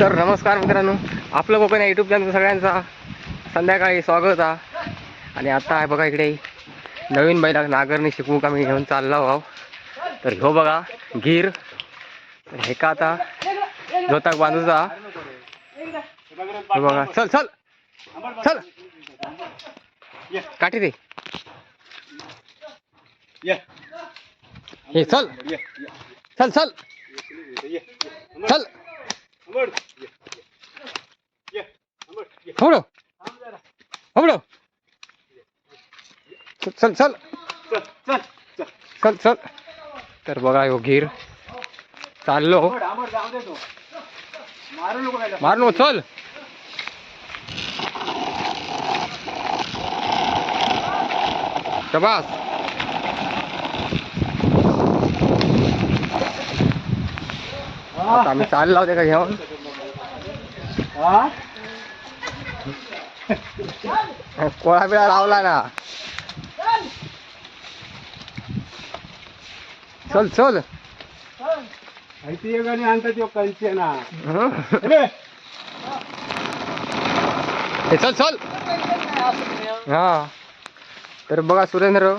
तर नमस्कार मित्रांनो आपलं कोकण या यूट्यूब चॅनल सगळ्यांचा संध्याकाळी स्वागत आहे आणि आता आहे बघा इकडे नवीन बैला नागरणी का मी घेऊन चाललो भाऊ तर ह्यो बघा गीर. हे का आता? जोताक बांधूचा बघा चल चल. चल. काठी दे. हे चल. चल चल. चल. हवडो हवडो चल चल चल। चल तर बघा ह्यो गीर। चाललो मारू नको चल। शबास आता आम्ही चाललो होते का घेऊन कोळा बिळा लावला ना चल चल हं? हे चल चल हा तर बघा सुरेंद्र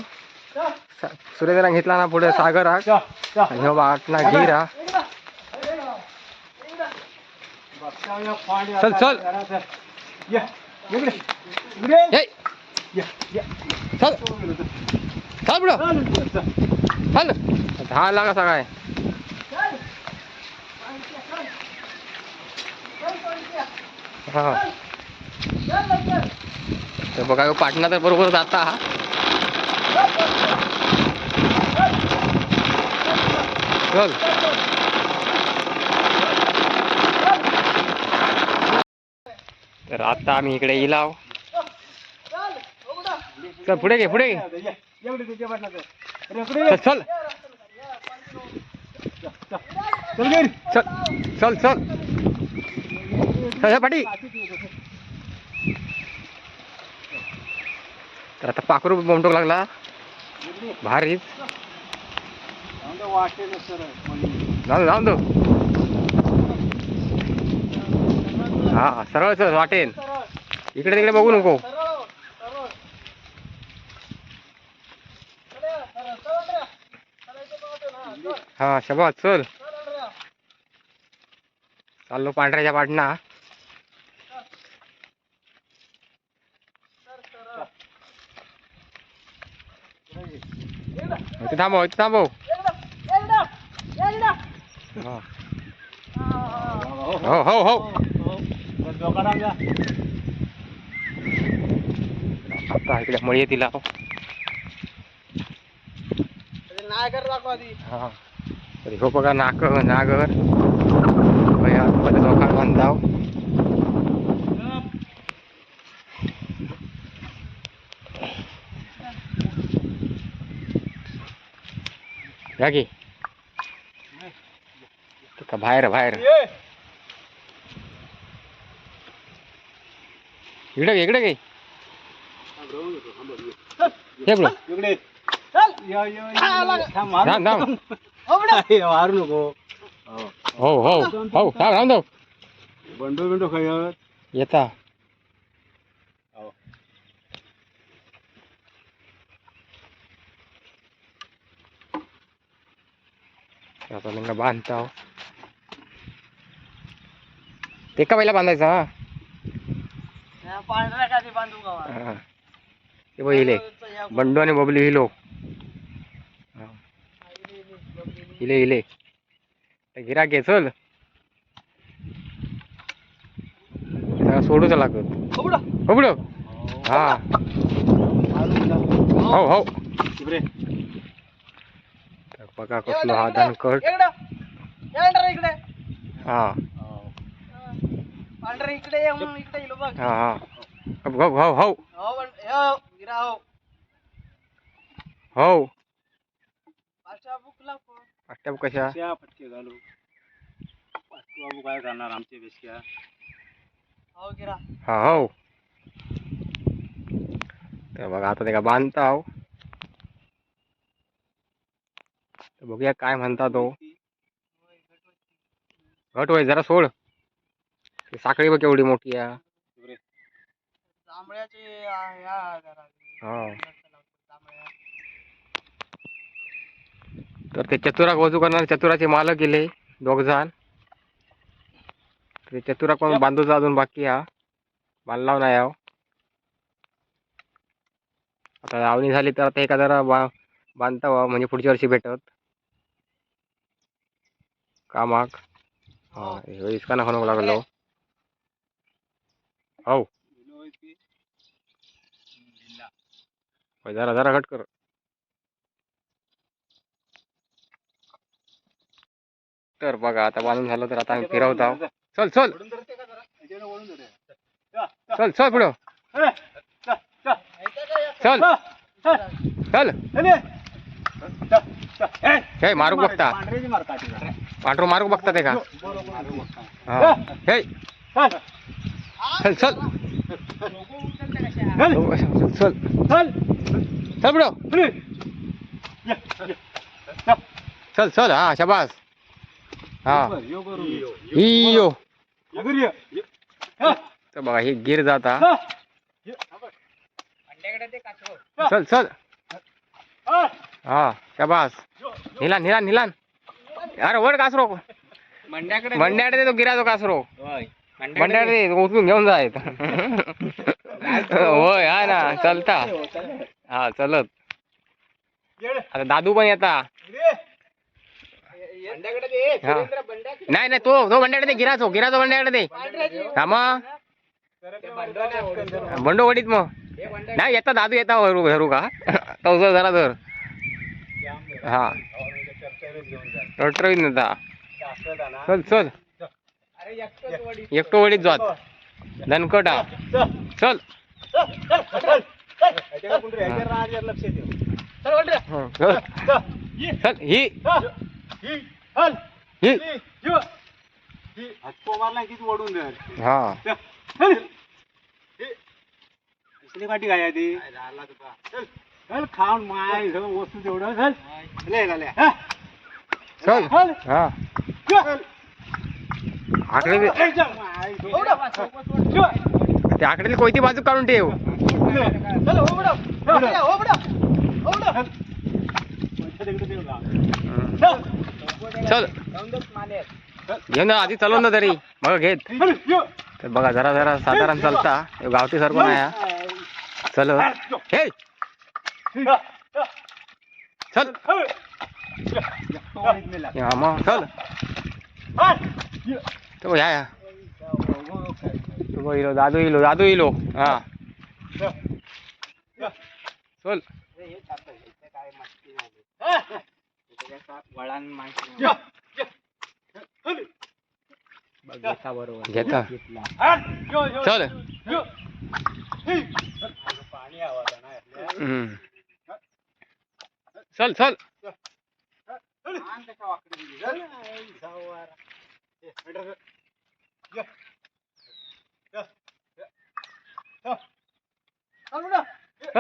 सुरेंद्र घेतला ना पुढे सागर हा आणि ह्यो वाटला गिरा चल, चल. चल. चल पुढं. चल दहा लागा सगळ्या हा. तर बघा पाटणा तर बरोबर जाता. हा चल तर आता आम्ही इकडे इलाव. चल पुढे घे पुढे घे. चल चल. चल चल चल चल पाठी तर आता पाखरू बोमटोक लागला. भारीच. जाऊ जाऊन दो. हा सरळ सरळ वाटेन. इकडे तिकडे बघू नको. हा शबाद चल. चाललो पांढऱ्याच्या पाटणा. इथे थांबव इथे थांबव. हो हो हो. आता इकडे मळी येतील हा. तरी हो बघा नाक नागर बया मध्ये लोकांना बांधाव. या की. ते का बाहेर बाहेर. इकडे इकडे घे. हे बघ थांब थांब मारू नको. हो हो हो थांब थांब थांब. बंडू बिंडू खयत येता. आता त्यांना बांधता हो. ते का पहिला बांधायचा हा? पांढऱ्या काधी बांधू गावा हा. ते बघ हिले. बंडू आणि बबली हिलो हा. हिले हिले. गिराक घे चल सगळं सोडूच लागत हो. हा हो. हो बघा कसलो हा धनकट इकडे. हा. पांढरे इकडे ये म्हणून इकडे येलो बघ. हा हा. हो हो हो हो पण हो गिरा हो. हो पाचशा बुकला अष्टप कशा? फटके घालू. बाबू काय करणार आमचे बेसक्या. हो गिरा. हा हो. तर बघा आता ते का बांधता हो तर बघूया काय म्हणता तो. घट होय जरा सोड. ती साखळी बघ केवढी मोठी आहे. हा. तर ते चतुराक वजू करणारे चतुराचे मालक गेले दोघ जण ते चतुराक पण बांधूचा अजून बाकी हा बांधला नाही हा आता लावणी झाली तर आता एका जरा बा बांधता म्हणजे पुढच्या वर्षी भेटत. कामाक. हा इसका ना खाणूक लागलो. हो. जरा जरा घट कर. तर बघा आता बांधून झालं तर आता आम्ही फिरवत आहोत. चल चल. चल चल पुढं. चल. चल. चल हे मारू बघता. पांढरू मारू बघता ते का? हे. चल. चल चल चल. चल चल. चल हा शबास हा यो. तर बघा ही गिर जाता. चल चल हा. शबास. निलान निलान निलान अरे वड कासरो मंड्याकडे मंड्याकडे तो गिरा तो कासरो तो उचलून घेऊन जायत होय हा ना चलता हा चलत. आता दादू पण येता. हा. नाही नाही तो तो मंड्याकडे दे गिराचो गिराचो मंड्याकडे दे. हा मग ते बंडो नाही ओढत. बंडो वडीत मग नाही येता दादू येता हरू हरू का तो जरा धर हा नेता चल चल. एकटो वडीत जात. धनकटा. चल. लक्ष चल ही. ओढून हा. दुसरी काठी काय ती चल चल खाऊन माय वस्तू तेवढं चल हा. चल. हा. चल. आकडे. ते आकडेली कोयती बाजू काढून ठेव. चल. घेऊन आधी चलवून जा तरी. मग घेत. तर बघा जरा जरा साधारण चालता. गावठी सारखं नाही. चल. हे. चल. हा. मग चल. तो या या तो इलो दादू इलो दादू इलो हा या. या. चल हा. चल. घेता चल चल चल चल. चल. ए,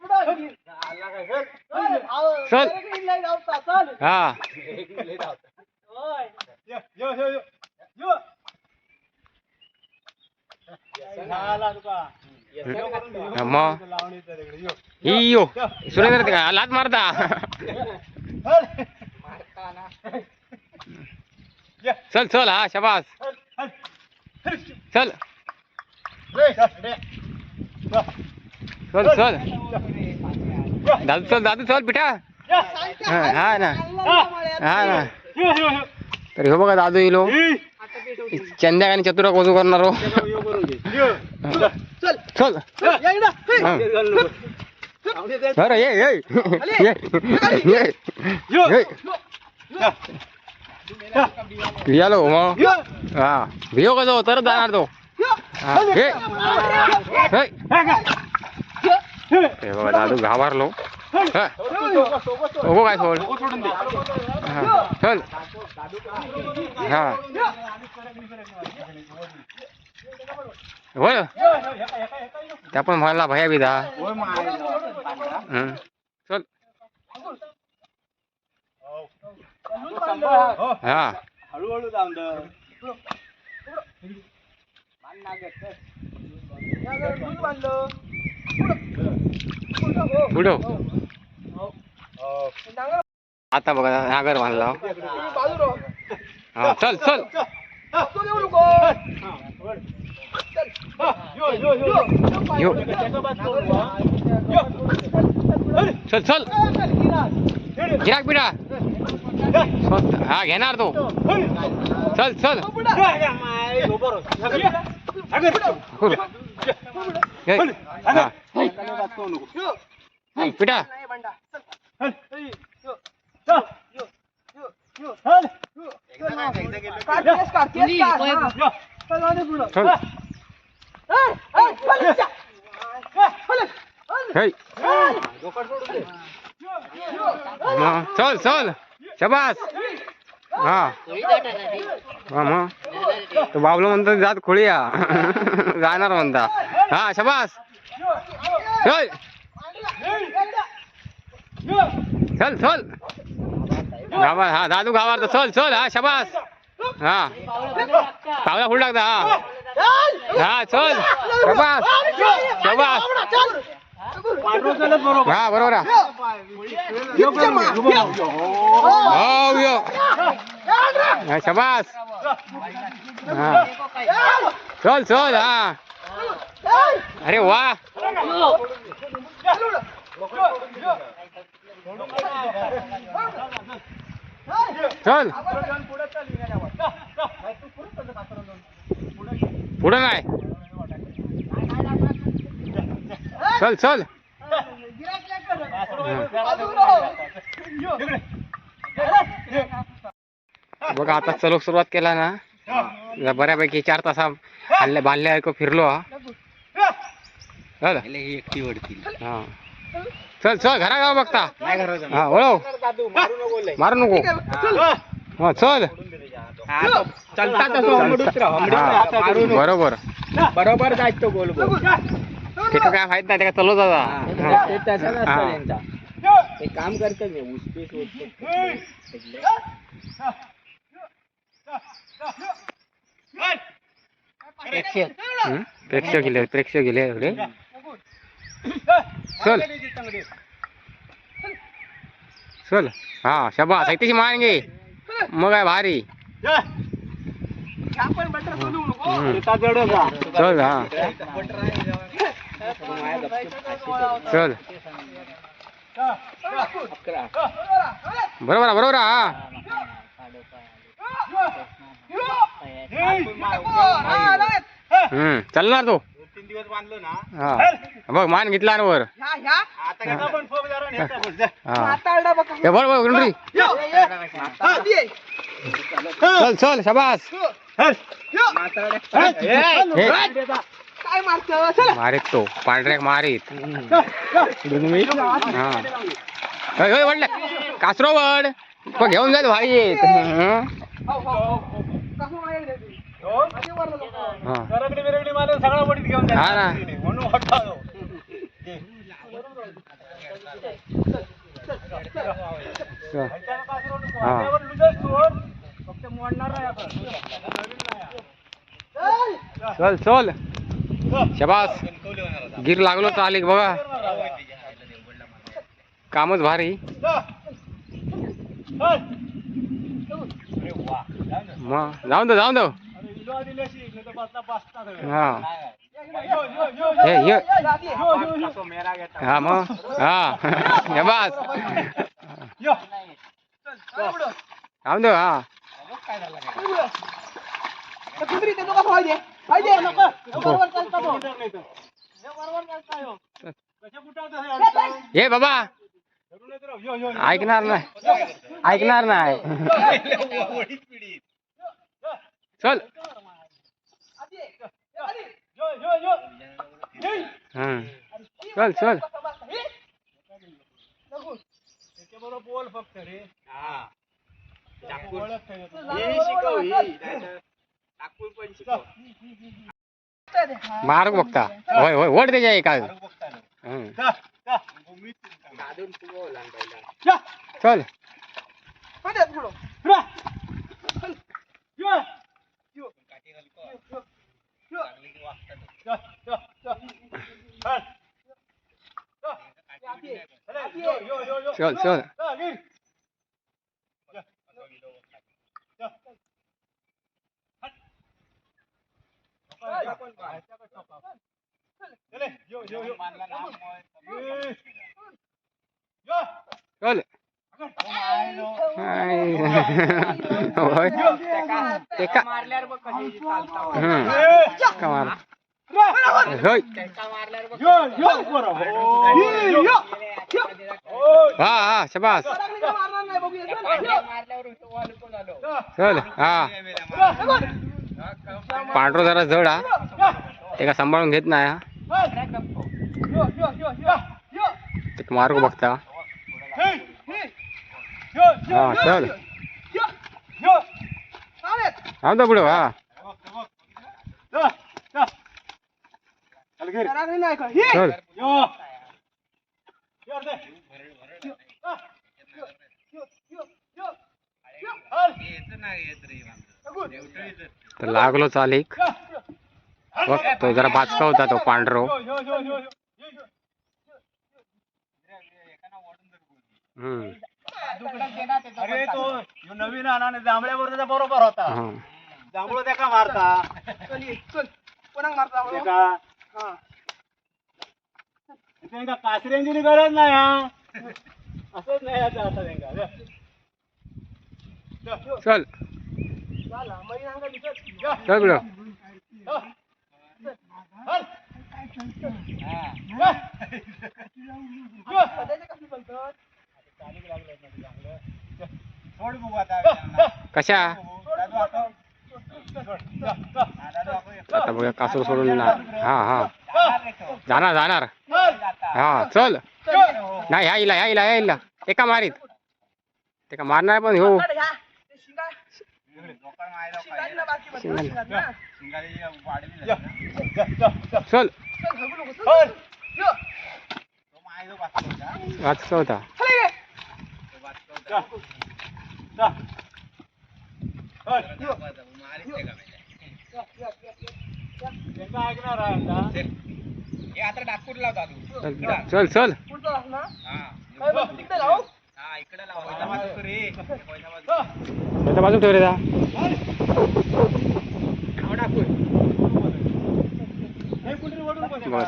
बेटा, चल. या. या. या. या. चल बेटा. चल चल. चल हा या. यो, यो, यो. चल. चल हा शबास. चल. चल. चल. दादू चल दादू चल पिठा या. हा हा ना. हा ना. यो, यो, यो. तर ह्यो बघा दादू इलो. ही. चंद्या आणि चतुरा कोजू करणार हो. चल. हा. हे. अरे ये ये. ये. ये यो. ये या. या. यालो मग यो. हा भियो कसं तरच जाणार तो हा हे हे. हा का? हे. हे बघा दादू घाबरलो हा. हो काय सोड सोडून दे. हा. चल हा होय त्या पण मला भया बिदा होय माय. हं. चल हो. हा. हळूहळू जाऊन. पुढं. आता बघा नागर बांधला. हा चल चल. यो. चल चल. गिराक बिडा स्वस्त हा घेणार तो चल चल हुर. हे, हा. पिटा चल हे. मग चल चल. शबास. हा. हा मग? तो बाबलो म्हणतो जात खोळी या जाणार म्हणता. हा शबास. चल. चल चल. गावा हा दादू गावार चल चल हा शबास. हा. पावला फुल टाकता हा. हा चल. शबास. शबास. हा बरोबर. हो यो हा, शबास हा चल चल हा अरे वा चल पुढं नाही चल चल बघा आता चलोक सुरुवात केला ना. बऱ्यापैकी चार तासा हल्ल्या बांधल्यासारखं फिरलो हा. चल. एकटी वडतील हा. चल चल घरा गाव बघता. हा मारू नको. हा चल. बरोबर. बरोबर जायचं गोल तिथं काय माहीत नाही त्याला चलो दादा. ते तसं हा. नसतं त्यांचा. ते काम करतात उसपीस? प्रेक्षक गेले प्रेक्षक गेले एवढे? चल. चल. हा शबास. ऐकशी मान घे. मग काय भारी. चल हा चल बरोबर आहे, बरोबर आहे, हा हम्म चलणार तो तीन दिवस बांधलो ना हा बघ मान घेतला ना वर आता कसा पण फोक जरा नेता बोल, जा. हा हे बघ बघ गुंडरी चल चल शबास हे मारीत तो पांढऱ्याक मारीत हा होय, होय, वडलं कासरो वड तो घेऊन जाईल भाई येत हं? हा. सरकडी बिरकडी मारून सगळा बडीत घेऊन जायचं. हा ना. म्हणून मोठा हो. चल. ह्याच्यानं कासरो नको. हा. ह्याच्यावर लुजच सोड. फक्त मोडणार नाही आपण. चल चल शबास. गिर लागलो तर आली बघा. कामच भारी. मग जाऊन दो जाऊन दो. हा. हे हा. मग हा. शबास. जाऊन दे हा. अडकतो? ये बाबा. ऐकणार नाही. ऐकणार नाही. चल. यो, यो, यो. ये. हम्म. चल. चल बोल फक्त रे. ओळख ठेव. मार्ग बघता होय होय वड त्याच्या एका मारू बघता ना. हम्म. जा, जा. चल रा. यो. यो. चल, चल, चल. चल. चल. अरे, यो, यो, यो, यो. चल चल चल, गिर. चल. चल. चले, यो, यो, यो. ये. यो. चल हाय. होय ते का मारल्यावर बघ कशी चालता वर. हम्म. ये. का मार यो, होय त्याचा मारल्यावर बघ यो. बरोबर. ये, यो. ओय. हा हा शबास मारल्यावर तो वालुको झालो चल हा पांढरो जरा जड हा. ते का सांभाळून घेत नाही हा. ते मार्ग बघता हा. चल. हा पुढे हा. चल, नाही येत रे चल. चल. तर लागलो चालिक बघ तो जरा बाचका होता तो पांढरो. अरे तो नवीन आणा जांभळ्यावर बरोबर होता. हा. जांभळ त्याका मारता. त्याका त्यांका कासऱ्यांची गरज नाही हा. असंच नाही आता आता चल. चल कशा? आता बघा कासूर सोडून ना हा हा. जाणार जाणार. हा चल. नाही ह्या इला ह्या इला ह्या इला एका मारीत. ते का मारणार पण हो. चल वाचका होता. हे. चल चल चल इकडे रे त्याच्या बाजू ठेव रे जा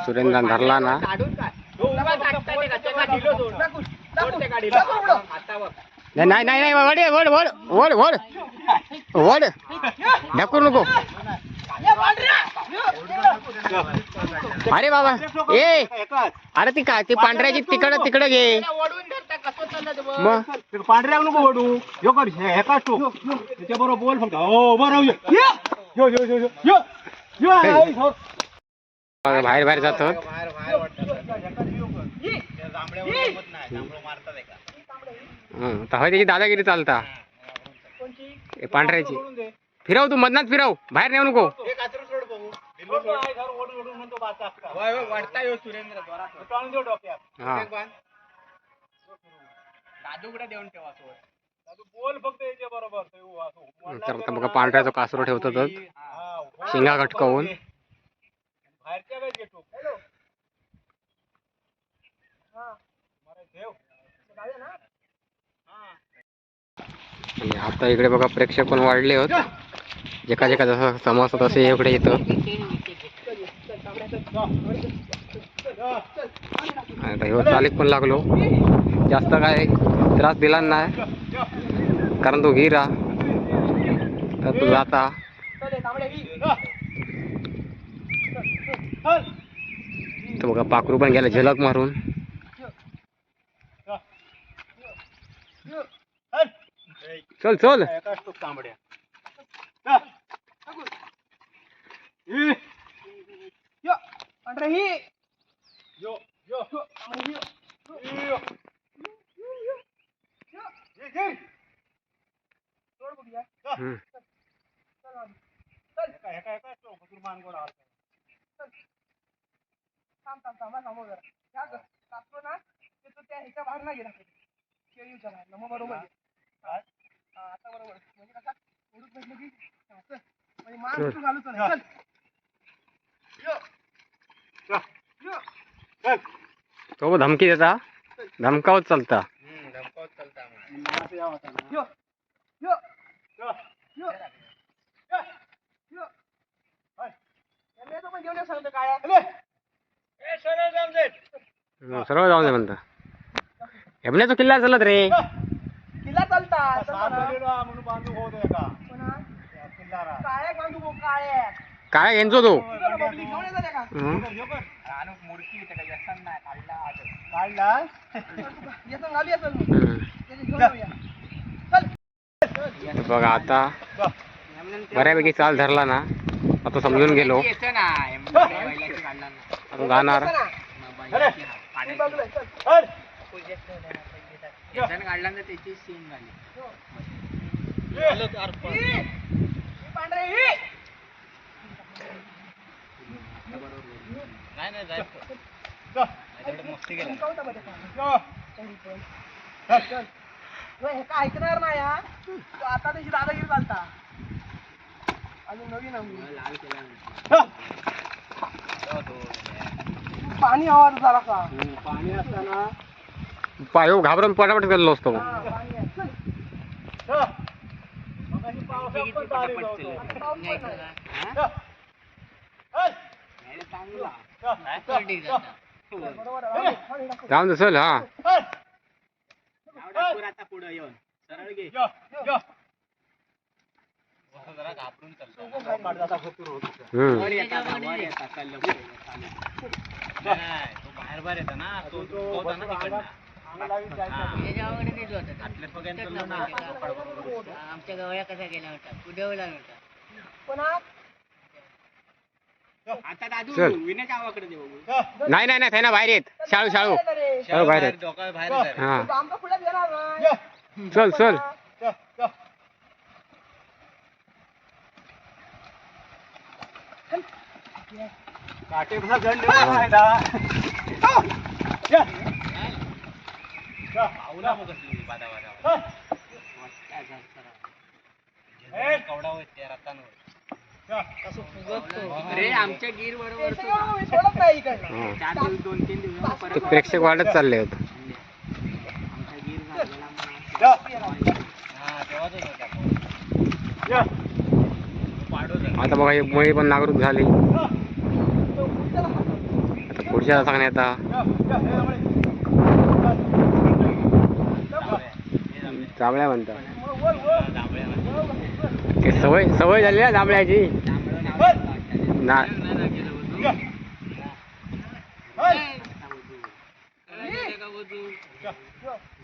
सुरेंद्र धरला ना. नाही नाही नाही वड वड वड वड वड. वड. ढकू नको. अरे बाबा ए अरे ती काय ती पांढऱ्याची तिकडं तिकडं घे. मग? ते पांढऱ्या नको वडू यो कर हे हे काढ तू. त्याच्या बरोबर बोल फक्त. हो बरोबर यो. यो. यो यो यो यो यो. आई, हो. बाहेर बाहेर जातो. बाहेर बाहेर वाटतं. त्या जांभळ्यावर जमत नाही. जांभळं मारतात एका. हं, तर होय त्याची दादागिरी चालता. हे पांढऱ्याची. फिरव तू मधनात फिरव. बाहेर नेऊ नको. हे. आई, ओढून ओढून म्हणतो बाचा तो आणून देऊ डोक्यात हा दादूकडे देऊन ठेवा सोड तू बोल फक्त याच्या बरोबर. तो येऊ असं. हं, तर आता बघा पांढऱ्याचा कासरो ठेवतो तर हा, हो. शिंगा कटकवून बाहेरच्या काय घेतो? हॅलो. बरं, ठेव. आणि आता इकडे बघा प्रेक्षक पण वाढले होत. जेका जेका जसं समजतं तसे इकडे येतं. आणि आता ह्यो चालिक पण लागलो. जास्त काय त्रास दिला नाही. कारण तो गिरा तर तो जाता तर बघा पाखरू पण गेला झलक मारून. चल. चल. तांबड्या चल. ये. यो, यो. यो. ये, ये. चल. हं. तो धमकी देता धमकावत चालता हम्म, धमकावत चालता आम्हाला. असं यावं आता ना. यो यो यो. पण घेऊन सांगतो काय सरळ जाऊन सरळ जाऊन म्हणता किल्ला चालत रे किल्ला चालता म्हणून बांधू होऊ दे का या किल्लारा. काळ्या बांधू काळ्या काय घेतो तो बघा आता. बऱ्यापैकी चाल धरला ना आता समजून गेलो याचं. आता जाणार काढला ना त्याची सीन झाली. नाही जायचं मस्ती केलं. पण. हे काय ऐकणार नाही हा? तो आता त्याची दादागिरी चालता अजून नवीन लाल केला जा. पाणी आवाज झाला का? पाणी असताना पायो घाबरून पटापट गेलो असतो. हा, पाणी आहे. चल. पण पाऊस. जा. चल. चांगला जा. जा. जा. बरोबर आहे. हळू, हळू टाकू. जाऊन चल हा. चल. आता पुढं येऊन. सरळ घे. जरा घाबरून तो बाहेर बाहेर येतो ना तो होता ना आमच्या गवळ्या कसा गेला होता. उडवला होता. पण आता दादू चल. विनय गावाकडे दे बघू. नाही नाही नाही ना बाहेर येत शाळू शाळू. शाळू बाहेर येत डोका बाहेर येतात. हा आमचा पुढे येणार नाही. चल चल जा. जा. काटे कसा जण देऊ फायदा. या. जा. पाहुणा बघ कसली बादावादा. चल. काय झालं जरा. ए. कवडा होय त्या रतांवर. रे आमच्या बरोबर सोडत नाही इकडनं चार दिवस दोन तीन दिवस ते प्रेक्षक वाढत चालले होते आमच्या झालेला आता बघा एक मळी पण नागरूक झाली. आता पुढच्या सांगण्यात आता म्हणतात. वर, वर, वर. जांभळ्या ते सवय सवय झाली ना जांभळ्याची जांभळं नाव आहे वाटतं. ना नाही, नाही, गेलं बघू. या. चल. कसा बघू? गेलं का बघू? या.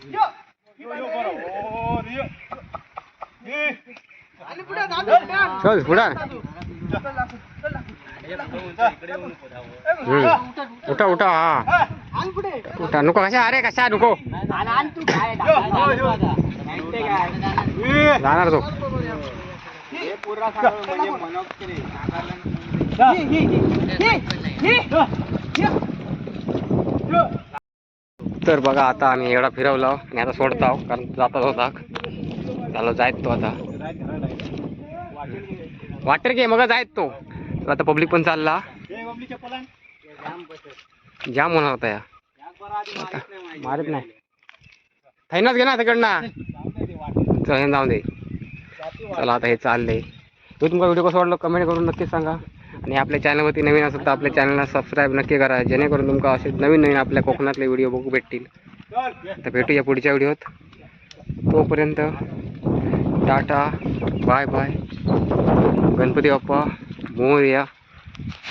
यो. यो, यो, बरं. ओ, ये. ये. आणि पुढे दादू पुढे. चल पुढं दादू. चल दाखव, चल दाखव. हे पुढं उंच इकडे येऊ नको धावं. ए, हम्म. हा, उठा, उठा उठा हा हा. आण पुढे उठा नको कशा अरे कशा नको आणि आण तू काय यो, यो, यो. माहितीये काय ये. जाणार तो तर बघा आता आम्ही एवढा फिरवलं आणि हो. आता सोडतो हो, कारण जातात होता. त्याला जायत तो आता. वाटेल की मग जायत तो. आता पब्लिक पण चालला. जाम होणार होता या. मारत नाही. थैनाच घे ना तिकडनं चल जाऊ दे. चला आता हे चाललंय. तो तुमचा व्हिडिओ कसा वाटला कमेंट करून नक्कीच सांगा. आणि आपल्या चॅनलवरती नवीन असेल तर आपल्या चॅनलला सबस्क्राईब नक्की करा जेणेकरून तुमका असे नवीन नवीन आपल्या कोकणातले व्हिडिओ बघू भेटतील. तर भेटू तर भेटूया पुढच्या व्हिडिओत तोपर्यंत टाटा बाय बाय गणपती बाप्पा मोरया.